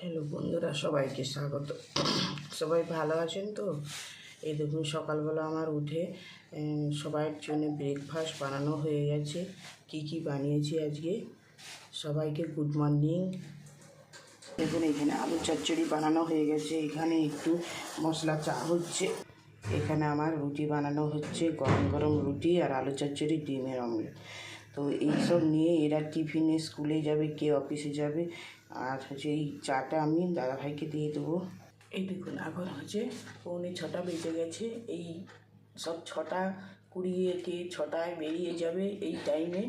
Hello বন্ধুরা, সবাইকে স্বাগত। সবাই ভালো আছেন তো? এই দেখুন, সকালবেলা আমার উঠে সবার জন্য ব্রেকফাস্ট বানানো হয়ে গেছে। কি কি বানিয়েছি আজকে? সবাইকে গুড মর্নিং দেখুন, এখানে আলু চচ্চড়ি বানানো হয়ে গেছে। এখানে একটু মশলা চা হচ্ছে। এখানে আমার রুটি বানানো হচ্ছে, গরম গরম রুটি আর আলু চচ্চড়ি, ডিমের অমলেট। তো এইসব নিয়ে এরা টিফিনে স্কুলে যাবে কে অফিসে যাবে আর হচ্ছে এই চাটা আমি দাদাভাইকে দিয়ে দেবো। এই দেখুন এখন হচ্ছে পৌনে ছটা বেজে গেছে। এই সব ছটা কুড়িয়ে কে ছটায় বেরিয়ে যাবে এই টাইমে।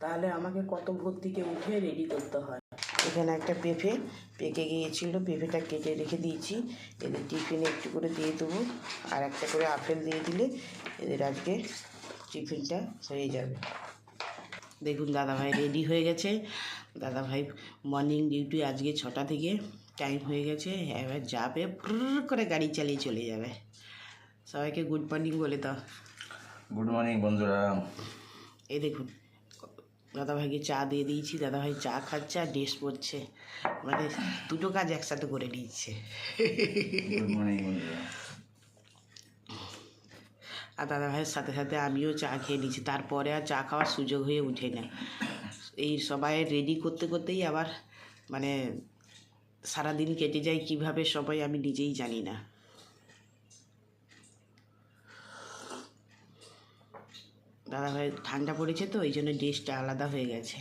তাহলে আমাকে কত ভোর থেকে উঠে রেডি করতে হয়? এখানে একটা পেঁপে পেকে গিয়েছিল পেঁপেটা কেটে রেখে দিয়েছি। এদের টিফিনে একটু করে দিয়ে দেবো আর একটা করে আপেল দিয়ে দিলে এদের আজকে টিফিনটা হয়ে যাবে। দেখুন দাদাভাই রেডি হয়ে গেছে। দাদাভাই মর্নিং ডিউটি আজকে ছটা থেকে টাইম হয়ে গেছে এবার যাবে করে গাড়ি চালিয়ে চলে যাবে। সবাইকে গুড মর্নিং বলে দাও। গুড মর্নিং বন্ধুরা। এই দেখুন দাদাভাইকে চা দিয়ে দিয়েছি দাদাভাই চা খাচ্ছে আর ড্রেস পরছে। মানে দুটো কাজ একসাথে করে নিচ্ছে। গুড মর্নিং বন্ধুরা। আর দাদাভাইয়ের সাথে সাথে আমিও চা খেয়ে নিয়েছি। তারপরে আর চা খাওয়ার সুযোগ হয়ে উঠে না। এই সবাই রেডি করতে করতেই আবার মানে সারাদিন কেটে যায়, কীভাবে সবাই আমি নিজেই জানি না। দাদাভাই ঠান্ডা পড়েছে তো, এই জন্য ড্রেসটা আলাদা হয়ে গেছে।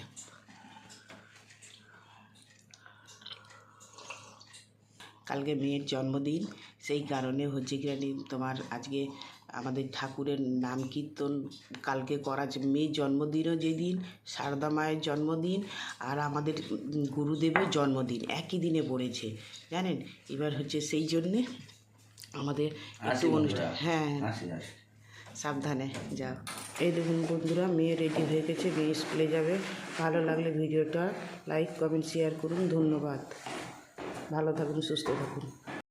কালকে মেয়ের জন্মদিন, সেই কারণে হচ্ছে কি তোমার আজকে আমাদের ঠাকুরের নাম কীর্তন কালকে করা আছে মেয়ের জন্মদিনও যেদিন সারদা মায়ের জন্মদিন আর আমাদের গুরুদেবের জন্মদিন একই দিনে পড়েছে জানেন? এবার হচ্ছে সেই জন্যে আমাদের একটু অনুষ্ঠান। হ্যাঁ। সাবধানে যাও। এই দেখুন বন্ধুরা মেয়ে রেডি হয়ে গেছে মেয়ে স্কুলে যাবে। ভালো লাগলে ভিডিওটা লাইক কমেন্ট শেয়ার করুন। ধন্যবাদ। ভালো থাকুন সুস্থ থাকুন।